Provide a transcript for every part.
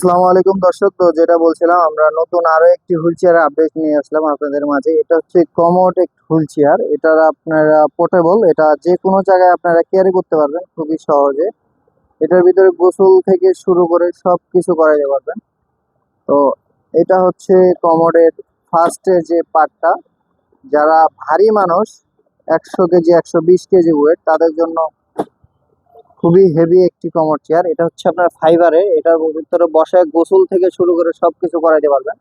আসসালামু আলাইকুম দর্শক। তো যেটা বলছিলাম, আমরা নতুন আরও একটি হুইল চেয়ার আপডেট নিয়ে আসলাম আপনাদের মাঝে। এটা হচ্ছে কমোড এক হুইল চেয়ার। এটা আপনারা পোর্টেবল এটা যে কোনো জায়গায় আপনারা ক্যারি করতে পারবেন, খুবই সহজে। এটার ভিতরে গোসল থেকে শুরু করে সব কিছু করাইতে পারবেন তো এটা হচ্ছে কমোডের ফার্স্টের যে পার্টটা যারা ভারী মানুষ, একশো কেজি, একশো বিশ কেজি ওয়েট তাদের জন্য খুবই হেভি একটি কমর চেয়ার এটা হচ্ছে আপনার ফাইবারে এটার ভিতরে বসায় গোসল থেকে শুরু করে সবকিছু করাইতে পারবেন।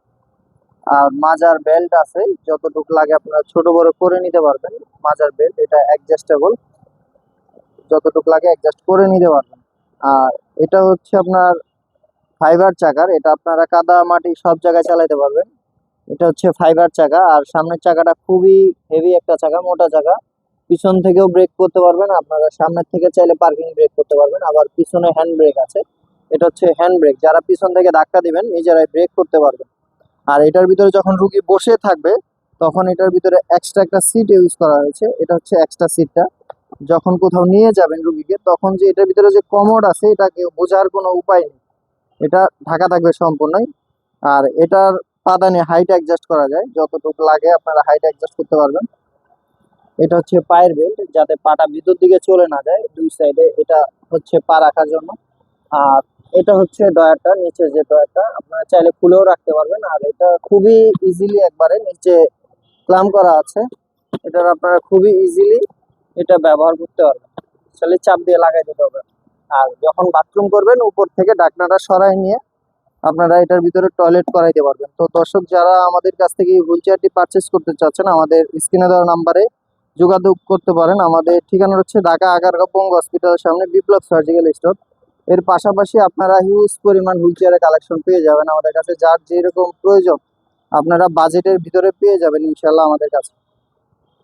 আর মাজার বেল্ট আছে। যতটুকু লাগে আপনারা ছোট বড় করে নিতে পারবেন। মাজার বেল্ট এটা অ্যাডজাস্টেবল যতটুকু লাগে অ্যাডজাস্ট করে নিতে পারবেন। আর এটা হচ্ছে আপনার ফাইবার চাকার। এটা আপনারা কাদা, মাটি সব জায়গায় চালাতে পারবেন। এটা হচ্ছে ফাইবার চাকা। আর সামনের চাকাটা খুবই হেভি একটা চাকা, মোটা চাকা। পিছন থেকেও ব্রেক করতে পারবেন। আপনারা সামনের থেকে চাইলে পার্কিং ব্রেক করতে পারবেন। আবার পিছনে হ্যান্ড ব্রেক আছে। এটা হচ্ছে হ্যান্ড ব্রেক যারা পিছন থেকে ধাক্কা দিবেন, নিজেরাই ব্রেক করতে পারবেন। আর এটার ভিতরে যখন রুগী বসে থাকবে, তখন এটার ভিতরে এক্সট্রা একটা সিট ইউজ করা হয়েছে। এটা হচ্ছে এক্সট্রা সিটটা যখন কোথাও নিয়ে যাবেন রুগীকে, তখন যে এটার ভিতরে যে কমোড আছে এটাকে বোঝার কোনো উপায় নেই। এটা ঢাকা থাকবে সম্পূর্ণই। আর এটার পাদানি হাইট অ্যাডজাস্ট করা যায়। যতটুকু লাগে আপনারা হাইট অ্যাডজাস্ট করতে পারবেন। এটা হচ্ছে পায়ের বেল্ট, যাতে পাটা ভিতর দিকে চলে না যায়, দুই সাইডে এটা হচ্ছে পা রাখার জন্য। আর এটা হচ্ছে ডয়ারটা নিচে যে ডয়ারটা আপনারা চাইলে খুলেও রাখতে পারবেন। আর এটা খুবই ইজিলি একবারে নিচে ক্লাম করা আছে। এটার আপনারা খুবই ইজিলি এটা ব্যবহার করতে পারবেন। চাইলে চাপ দিয়ে লাগাই দিতে হবে। আর যখন বাথরুম করবেন, উপর থেকে ডাকনাটা সরাই নিয়ে আপনারা এটার ভিতরে টয়লেট করাইতে পারবেন। তো দর্শক, যারা আমাদের কাছ থেকে হুইল চেয়ারটি পারচেস করতে চাচ্ছেন, আমাদের স্ক্রিনে দেওয়া নাম্বারে যোগাযোগ করতে পারেন। আমাদের ঠিকানা হচ্ছে ঢাকা আগারগা পঙ্গু হসপিটালের সামনে বিপ্লব সার্জিক্যাল স্টোর। এর পাশাপাশি আপনারা হিউজ পরিমাণ হুইল চেয়ারের কালেকশন পেয়ে যাবেন আমাদের কাছে। যার যেরকম প্রয়োজন, আপনারা বাজেটের ভিতরে পেয়ে যাবেন ইনশাল্লাহ আমাদের কাছে।